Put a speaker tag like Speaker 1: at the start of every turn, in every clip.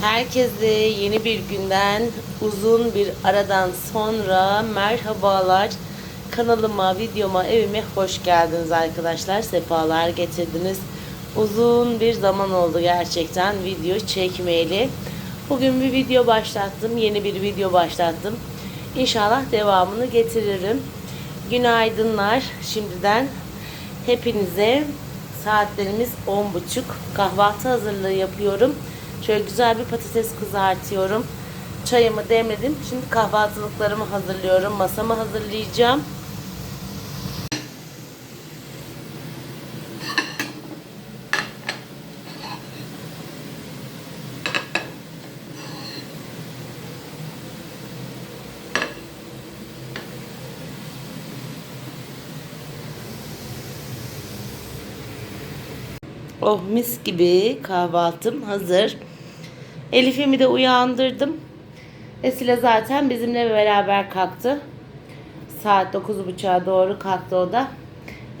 Speaker 1: Herkese yeni bir günden uzun bir aradan sonra merhabalar. Kanalıma, videoma, evime hoş geldiniz arkadaşlar. Sefalar getirdiniz. Uzun bir zaman oldu gerçekten video çekmeyeli. Bugün bir video başlattım. Yeni bir video başlattım. İnşallah devamını getiririm. Günaydınlar şimdiden. Hepinize saatlerimiz 10.30 kahvaltı hazırlığı yapıyorum. Şöyle güzel bir patates kızartıyorum. Çayımı demledim. Şimdi kahvaltılıklarımı hazırlıyorum. Masamı hazırlayacağım. Oh mis gibi kahvaltım hazır. Elif'imi de uyandırdım. Esile zaten bizimle beraber kalktı. Saat 9.30'a doğru kalktı o da.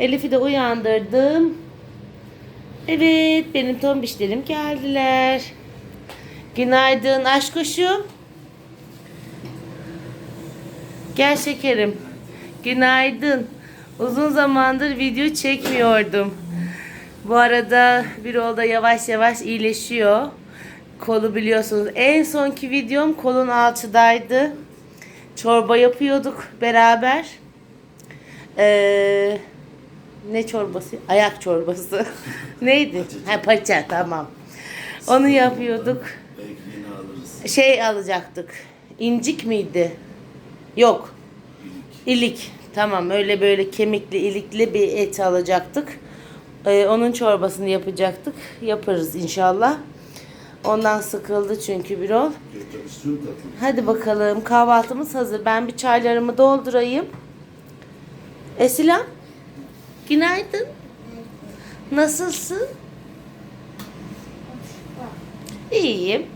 Speaker 1: Elif'i de uyandırdım. Evet benim tombişlerim geldiler. Günaydın aşk kuşum. Gel şekerim. Günaydın. Uzun zamandır video çekmiyordum. Bu arada bir olda yavaş yavaş iyileşiyor. Kolu biliyorsunuz. En sonki videom kolun alçıdaydı. Çorba yapıyorduk beraber. Ee, ne çorbası? Ayak çorbası. Neydi? Ha paça tamam. Onu yapıyorduk.
Speaker 2: Alırız.
Speaker 1: Şey alacaktık. İncik miydi? Yok. İlik. Tamam öyle böyle kemikli ilikli bir et alacaktık. Ee, onun çorbasını yapacaktık. Yaparız inşallah. Ondan sıkıldı çünkü bir ol. Hadi bakalım kahvaltımız hazır. Ben bir çaylarımı doldurayım. Esila. Günaydın. Nasılsın? İyiyim.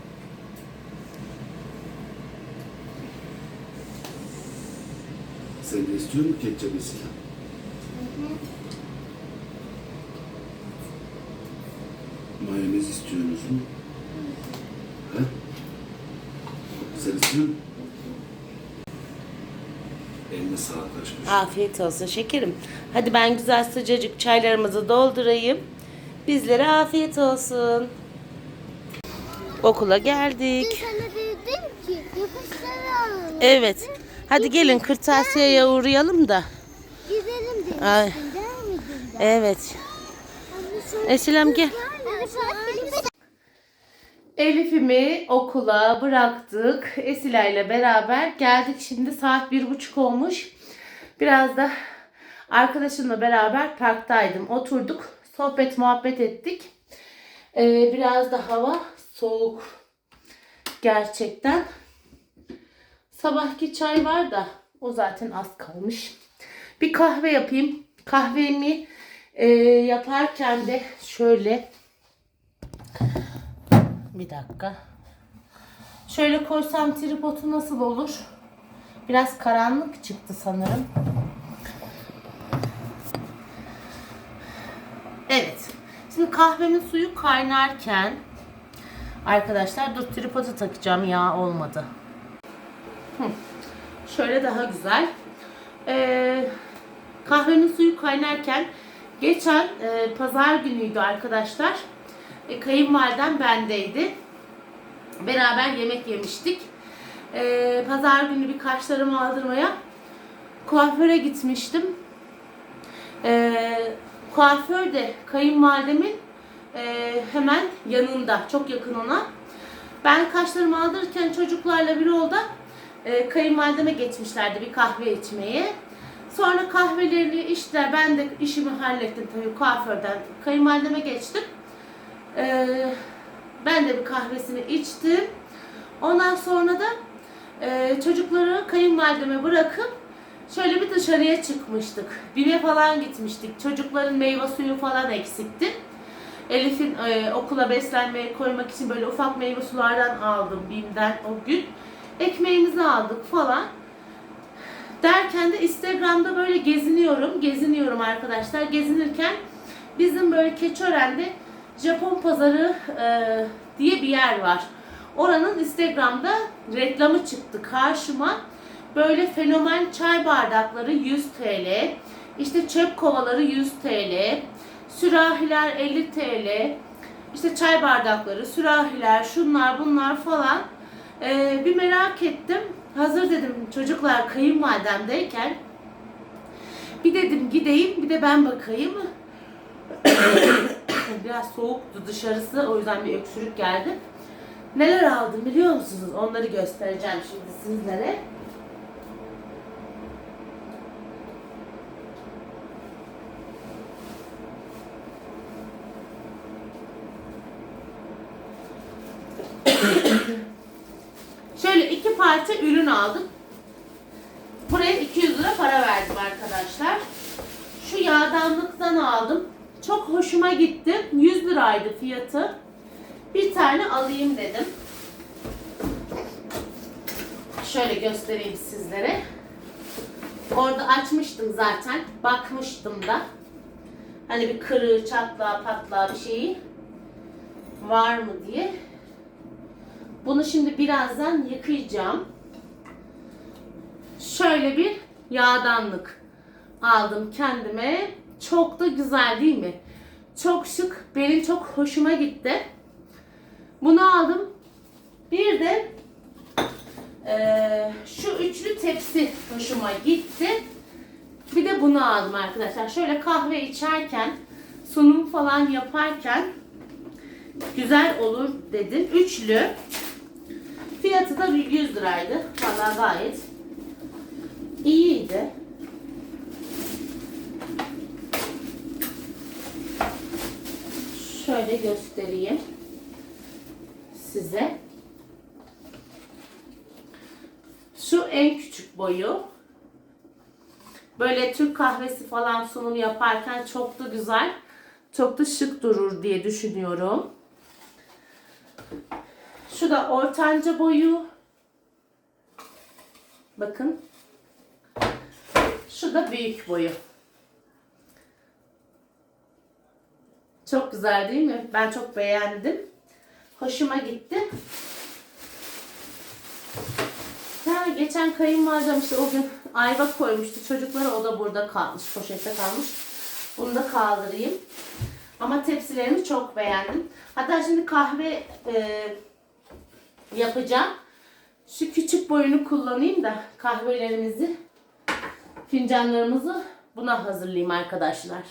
Speaker 2: Sen de istiyor musun ketçap mesela? Mayonez istiyorsunuz mu? Musun? Eline sağlık aşkım.
Speaker 1: Afiyet olsun şekerim. Hadi ben güzel sıcacık çaylarımızı doldurayım. Bizlere afiyet olsun. Okula geldik.
Speaker 3: Sana dedim ki yapışları alalım.
Speaker 1: Evet. Hadi gelin kırtasiyeye uğrayalım da.
Speaker 3: Gidelim demiştin
Speaker 1: Ay.
Speaker 3: değil mi Dilda?
Speaker 1: Evet. Esilem gel. Elif'imi okula bıraktık. Esila ile beraber geldik. Şimdi saat bir buçuk olmuş. Biraz da arkadaşımla beraber parktaydım. Oturduk. Sohbet muhabbet ettik. Ee, biraz da hava soğuk. Gerçekten. Sabahki çay var da o zaten az kalmış. Bir kahve yapayım. Kahvemi e, yaparken de şöyle bir dakika. Şöyle koysam tripodu nasıl olur? Biraz karanlık çıktı sanırım. Evet. Şimdi kahvemin suyu kaynarken arkadaşlar dur tripodu takacağım ya olmadı. Şöyle daha güzel. Ee, kahvenin suyu kaynarken geçen e, pazar günüydü arkadaşlar. E, kayınvalidem bendeydi. Beraber yemek yemiştik. E, pazar günü bir kaşlarımı aldırmaya kuaföre gitmiştim. E, kuaför de kayınvalidemin e, hemen yanında. Çok yakın ona. Ben kaşlarımı aldırırken çocuklarla bir yolda e, kayınvalideme geçmişlerdi bir kahve içmeye. Sonra kahvelerini içtiler. Ben de işimi hallettim tabii kuaförden. Kayınvalideme geçtim. Ee, ben de bir kahvesini içtim. Ondan sonra da e, çocukları kayınvalideme bırakıp şöyle bir dışarıya çıkmıştık. Bime falan gitmiştik. Çocukların meyve suyu falan eksikti. Elif'in e, okula beslenmeye koymak için böyle ufak meyve sulardan aldım Bim'den o gün. Ekmeğimizi aldık falan. Derken de Instagram'da böyle geziniyorum. Geziniyorum arkadaşlar. Gezinirken bizim böyle Keçören'de Japon pazarı e, diye bir yer var. Oranın Instagram'da reklamı çıktı karşıma. Böyle fenomen çay bardakları 100 TL, işte çöp kovaları 100 TL, sürahiler 50 TL, işte çay bardakları, sürahiler, şunlar bunlar falan. Ee, bir merak ettim. Hazır dedim çocuklar kayınvalidemdeyken bir dedim gideyim bir de ben bakayım. Biraz soğuktu dışarısı o yüzden bir öksürük geldi. Neler aldım biliyor musunuz? Onları göstereceğim şimdi sizlere. Şöyle iki parça ürün aldım. Buraya 200 lira para verdim arkadaşlar. Şu yağdanlıktan aldım. Çok hoşuma gitti. 100 liraydı fiyatı. Bir tane alayım dedim. Şöyle göstereyim sizlere. Orada açmıştım zaten. Bakmıştım da. Hani bir kırığı, çatlağı, patlağı bir şeyi var mı diye. Bunu şimdi birazdan yıkayacağım. Şöyle bir yağdanlık aldım kendime. Çok da güzel değil mi? Çok şık. Benim çok hoşuma gitti. Bunu aldım. Bir de eee, şu üçlü tepsi hoşuma gitti. Bir de bunu aldım arkadaşlar. Şöyle kahve içerken, sunum falan yaparken güzel olur dedim. Üçlü. Fiyatı da 100 liraydı. Valla gayet iyiydi. Şöyle göstereyim size. Şu en küçük boyu. Böyle Türk kahvesi falan sunum yaparken çok da güzel, çok da şık durur diye düşünüyorum. Şu da ortanca boyu. Bakın. Şu da büyük boyu. Çok güzel değil mi? Ben çok beğendim. Hoşuma gitti. Ha, geçen kayınvalidem işte o gün ayva koymuştu. Çocuklara o da burada kalmış. Poşette kalmış. Bunu da kaldırayım. Ama tepsilerimi çok beğendim. Hatta şimdi kahve e, yapacağım. Şu küçük boyunu kullanayım da kahvelerimizi, fincanlarımızı buna hazırlayayım arkadaşlar.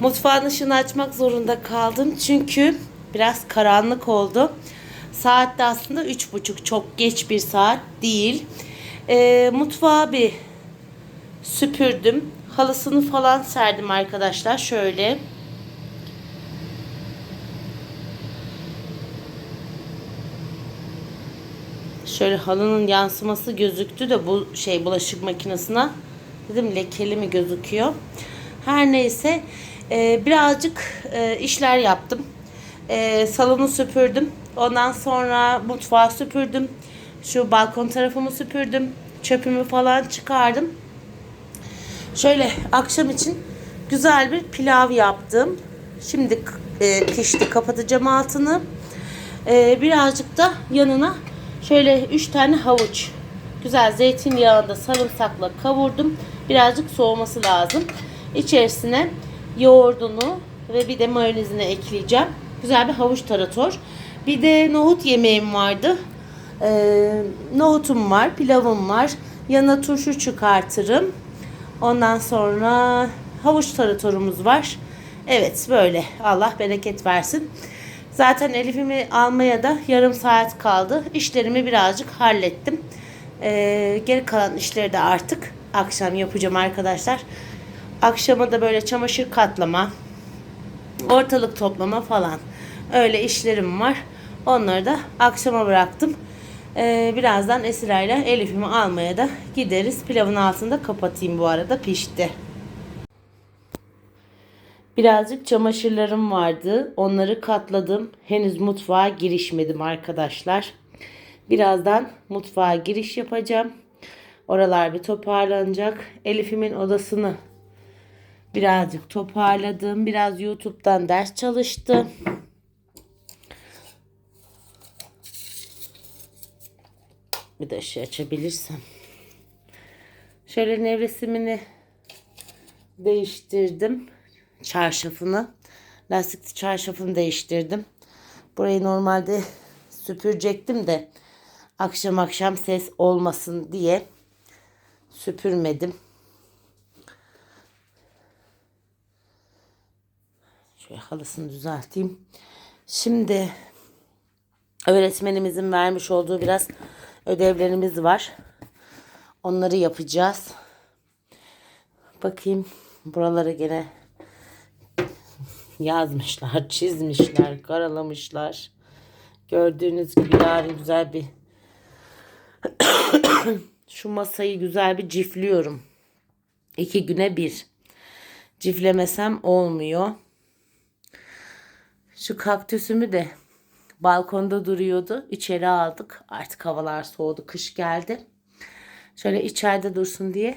Speaker 1: Mutfağın ışığını açmak zorunda kaldım çünkü biraz karanlık oldu. Saat de aslında üç buçuk çok geç bir saat değil. Ee, mutfağı bir süpürdüm. Halısını falan serdim arkadaşlar şöyle. Şöyle halının yansıması gözüktü de bu şey bulaşık makinesine. Dedim lekeli mi gözüküyor. Her neyse e, birazcık e, işler yaptım. E, salonu süpürdüm. Ondan sonra mutfağı süpürdüm. Şu balkon tarafımı süpürdüm. Çöpümü falan çıkardım. Şöyle akşam için güzel bir pilav yaptım. Şimdi e, pişti. Kapatacağım altını. E, birazcık da yanına şöyle 3 tane havuç. Güzel zeytinyağında sarımsakla kavurdum. Birazcık soğuması lazım. İçerisine yoğurdunu ve bir de mayonezini ekleyeceğim. Güzel bir havuç tarator. Bir de nohut yemeğim vardı. Ee, nohutum var, pilavım var. Yanına turşu çıkartırım. Ondan sonra havuç taratorumuz var. Evet böyle. Allah bereket versin. Zaten Elif'imi almaya da yarım saat kaldı. İşlerimi birazcık hallettim. Ee, geri kalan işleri de artık akşam yapacağım arkadaşlar. Akşama da böyle çamaşır katlama, ortalık toplama falan. Öyle işlerim var. Onları da akşama bıraktım. Ee, birazdan Esra ile Elif'imi almaya da gideriz. Pilavın altında kapatayım bu arada pişti. Birazcık çamaşırlarım vardı. Onları katladım. Henüz mutfağa girişmedim arkadaşlar. Birazdan mutfağa giriş yapacağım. Oralar bir toparlanacak. Elif'imin odasını birazcık toparladım. Biraz YouTube'dan ders çalıştım. Bir de ışığı açabilirsem. Şöyle nevresimini değiştirdim. Çarşafını. Lastikli çarşafını değiştirdim. Burayı normalde süpürecektim de akşam akşam ses olmasın diye süpürmedim. Şöyle halısını düzelteyim. Şimdi öğretmenimizin vermiş olduğu biraz ödevlerimiz var. Onları yapacağız. Bakayım buraları gene yazmışlar, çizmişler, karalamışlar. Gördüğünüz gibi yarın güzel bir şu masayı güzel bir cifliyorum. İki güne bir. Ciflemesem olmuyor. Şu kaktüsümü de balkonda duruyordu. İçeri aldık. Artık havalar soğudu. Kış geldi. Şöyle içeride dursun diye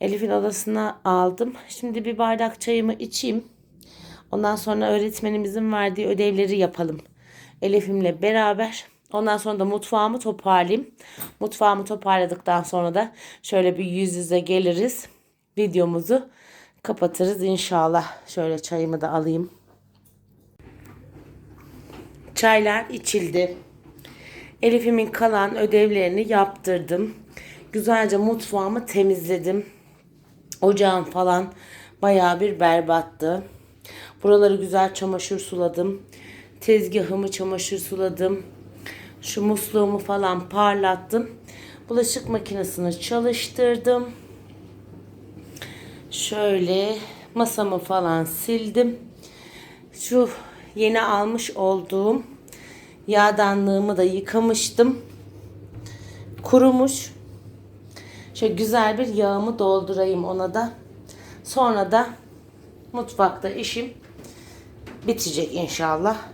Speaker 1: Elif'in odasına aldım. Şimdi bir bardak çayımı içeyim. Ondan sonra öğretmenimizin verdiği ödevleri yapalım. Elif'imle beraber. Ondan sonra da mutfağımı toparlayayım. Mutfağımı toparladıktan sonra da şöyle bir yüz yüze geliriz. Videomuzu kapatırız inşallah. Şöyle çayımı da alayım. Çaylar içildi. Elif'imin kalan ödevlerini yaptırdım. Güzelce mutfağımı temizledim. Ocağım falan bayağı bir berbattı. Buraları güzel çamaşır suladım. Tezgahımı çamaşır suladım. Şu musluğumu falan parlattım. Bulaşık makinesini çalıştırdım. Şöyle masamı falan sildim. Şu yeni almış olduğum yağdanlığımı da yıkamıştım. Kurumuş. Şöyle güzel bir yağımı doldurayım ona da. Sonra da mutfakta işim bitecek inşallah.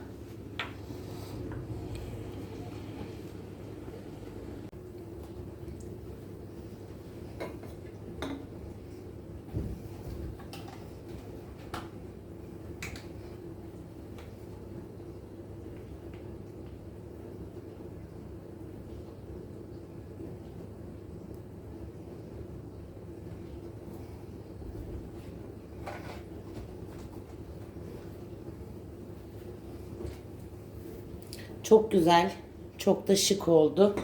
Speaker 1: Çok güzel. Çok da şık oldu.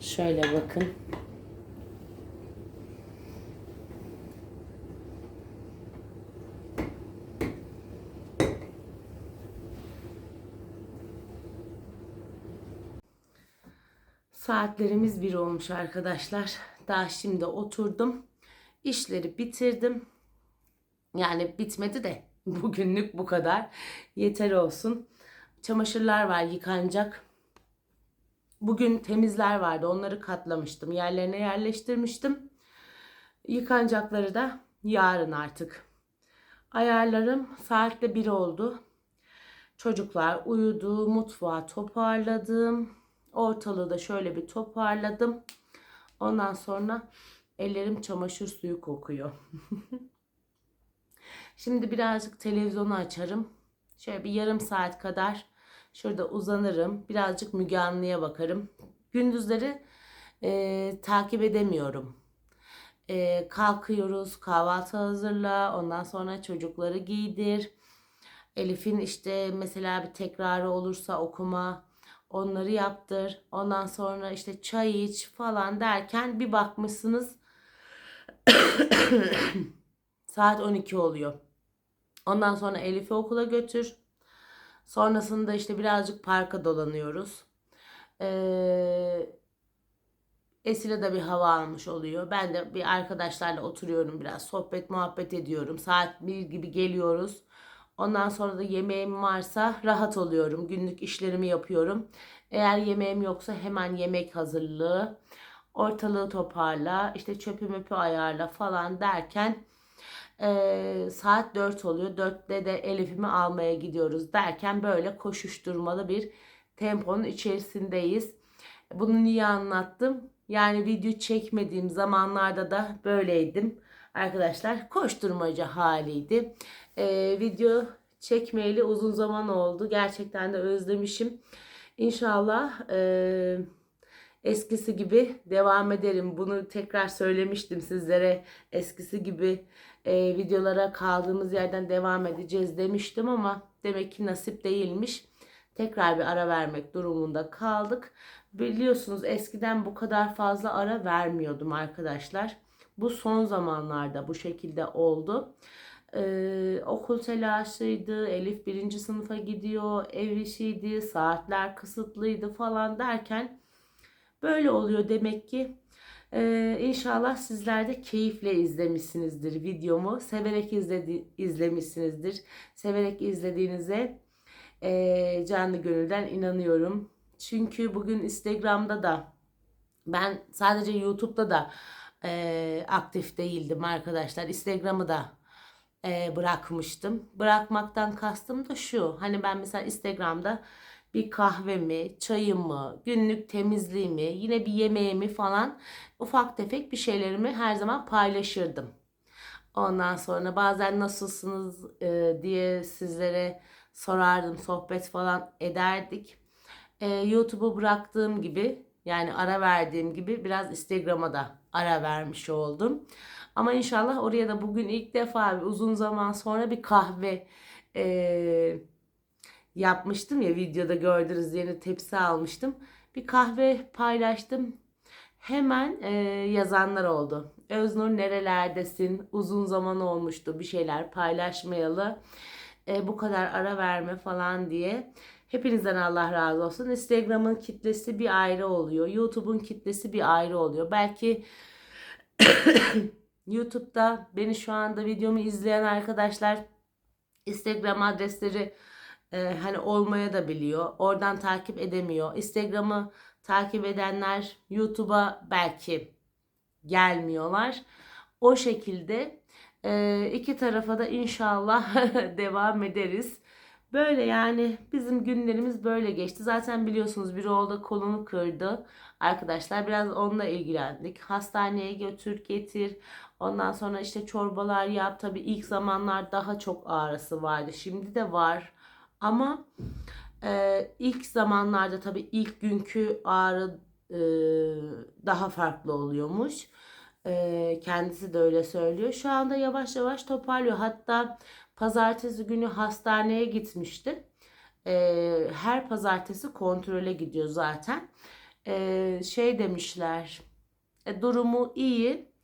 Speaker 1: Şöyle bakın. Saatlerimiz bir olmuş arkadaşlar. Daha şimdi oturdum. İşleri bitirdim. Yani bitmedi de bugünlük bu kadar. Yeter olsun. Çamaşırlar var yıkanacak. Bugün temizler vardı. Onları katlamıştım. Yerlerine yerleştirmiştim. Yıkanacakları da yarın artık. Ayarlarım saatte bir oldu. Çocuklar uyudu. Mutfağı toparladım. Ortalığı da şöyle bir toparladım. Ondan sonra ellerim çamaşır suyu kokuyor. Şimdi birazcık televizyonu açarım. Şöyle bir yarım saat kadar şurada uzanırım. Birazcık Müge Anlı'ya bakarım. Gündüzleri e, takip edemiyorum. E, kalkıyoruz, kahvaltı hazırla, ondan sonra çocukları giydir. Elif'in işte mesela bir tekrarı olursa okuma onları yaptır. Ondan sonra işte çay iç falan derken bir bakmışsınız saat 12 oluyor. Ondan sonra Elif'i okula götür. Sonrasında işte birazcık parka dolanıyoruz. Ee, Esile de bir hava almış oluyor. Ben de bir arkadaşlarla oturuyorum biraz. Sohbet muhabbet ediyorum. Saat bir gibi geliyoruz. Ondan sonra da yemeğim varsa rahat oluyorum. Günlük işlerimi yapıyorum. Eğer yemeğim yoksa hemen yemek hazırlığı. Ortalığı toparla. işte çöpü möpü ayarla falan derken eee, saat 4 oluyor. 4'te de Elif'imi almaya gidiyoruz derken böyle koşuşturmalı bir temponun içerisindeyiz. Bunu niye anlattım? Yani video çekmediğim zamanlarda da böyleydim. Arkadaşlar koşturmaca haliydi. Ee, video çekmeyeli uzun zaman oldu. Gerçekten de özlemişim. İnşallah e, eskisi gibi devam ederim. Bunu tekrar söylemiştim sizlere. Eskisi gibi e, videolara kaldığımız yerden devam edeceğiz demiştim ama demek ki nasip değilmiş. Tekrar bir ara vermek durumunda kaldık. Biliyorsunuz eskiden bu kadar fazla ara vermiyordum arkadaşlar. Bu son zamanlarda bu şekilde oldu. Ee, okul telaşıydı, Elif birinci sınıfa gidiyor, ev işiydi, saatler kısıtlıydı falan derken böyle oluyor demek ki. Ee, inşallah sizler de keyifle izlemişsinizdir videomu. Severek izledi, izlemişsinizdir. Severek izlediğinize e, canlı gönülden inanıyorum. Çünkü bugün Instagram'da da ben sadece YouTube'da da e, aktif değildim arkadaşlar. Instagram'ı da e, bırakmıştım. Bırakmaktan kastım da şu. Hani ben mesela Instagram'da bir kahvemi, çayımı, günlük temizliğimi, yine bir yemeğimi falan ufak tefek bir şeylerimi her zaman paylaşırdım. Ondan sonra bazen nasılsınız e, diye sizlere sorardım, sohbet falan ederdik. E, YouTube'u bıraktığım gibi yani ara verdiğim gibi biraz Instagram'a da ara vermiş oldum. Ama inşallah oraya da bugün ilk defa bir uzun zaman sonra bir kahve e, yapmıştım ya videoda gördünüz yeni tepsi almıştım. Bir kahve paylaştım. Hemen e, yazanlar oldu. Öznur nerelerdesin? Uzun zaman olmuştu bir şeyler paylaşmayalı. E, bu kadar ara verme falan diye. Hepinizden Allah razı olsun. Instagram'ın kitlesi bir ayrı oluyor. YouTube'un kitlesi bir ayrı oluyor. Belki YouTube'da beni şu anda videomu izleyen arkadaşlar Instagram adresleri e, hani olmaya da biliyor. Oradan takip edemiyor. Instagram'ı takip edenler YouTube'a belki gelmiyorlar. O şekilde e, iki tarafa da inşallah devam ederiz. Böyle yani bizim günlerimiz böyle geçti. Zaten biliyorsunuz bir oldu kolunu kırdı. Arkadaşlar biraz onunla ilgilendik. Hastaneye götür getir. Ondan sonra işte çorbalar yap. Tabii ilk zamanlar daha çok ağrısı vardı. Şimdi de var. Ama e, ilk zamanlarda tabii ilk günkü ağrı e, daha farklı oluyormuş. E, kendisi de öyle söylüyor. Şu anda yavaş yavaş toparlıyor. Hatta pazartesi günü hastaneye gitmişti. E, her pazartesi kontrole gidiyor zaten. E, şey demişler. E, durumu iyi.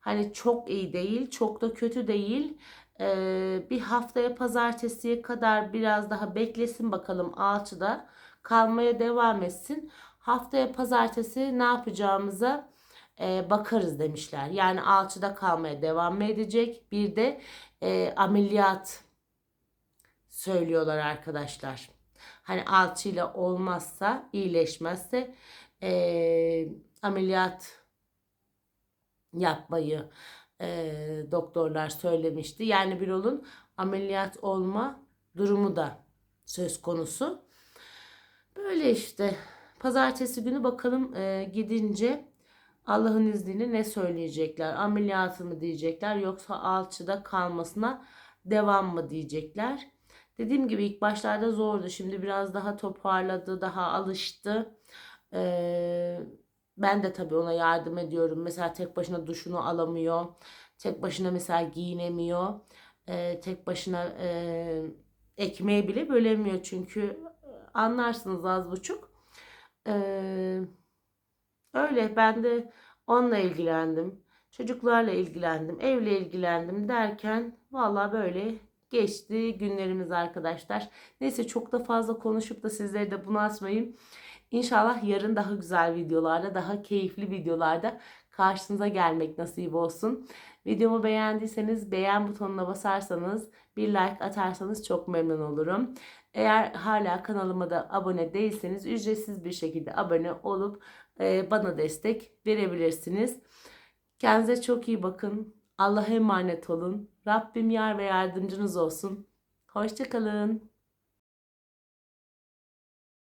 Speaker 1: Hani çok iyi değil, çok da kötü değil. Ee, bir haftaya pazartesiye kadar biraz daha beklesin bakalım alçıda kalmaya devam etsin. Haftaya pazartesi ne yapacağımıza e, bakarız demişler. Yani alçıda kalmaya devam edecek. Bir de e, ameliyat söylüyorlar arkadaşlar. Hani alçıyla olmazsa, iyileşmezse e, ameliyat yapmayı e, doktorlar söylemişti. Yani Birol'un ameliyat olma durumu da söz konusu. Böyle işte pazartesi günü bakalım e, gidince Allah'ın izniyle ne söyleyecekler? Ameliyatı mı diyecekler yoksa alçıda kalmasına devam mı diyecekler? Dediğim gibi ilk başlarda zordu. Şimdi biraz daha toparladı, daha alıştı. Eee ben de tabii ona yardım ediyorum. Mesela tek başına duşunu alamıyor. Tek başına mesela giyinemiyor. Ee, tek başına e, ekmeği bile bölemiyor çünkü anlarsınız az buçuk. Ee, öyle ben de onunla ilgilendim. Çocuklarla ilgilendim, evle ilgilendim derken valla böyle geçti günlerimiz arkadaşlar. Neyse çok da fazla konuşup da sizleri de bunaltmayayım. İnşallah yarın daha güzel videolarda, daha keyifli videolarda karşınıza gelmek nasip olsun. Videomu beğendiyseniz beğen butonuna basarsanız, bir like atarsanız çok memnun olurum. Eğer hala kanalıma da abone değilseniz ücretsiz bir şekilde abone olup e, bana destek verebilirsiniz. Kendinize çok iyi bakın. Allah'a emanet olun. Rabbim yar ve yardımcınız olsun. Hoşçakalın.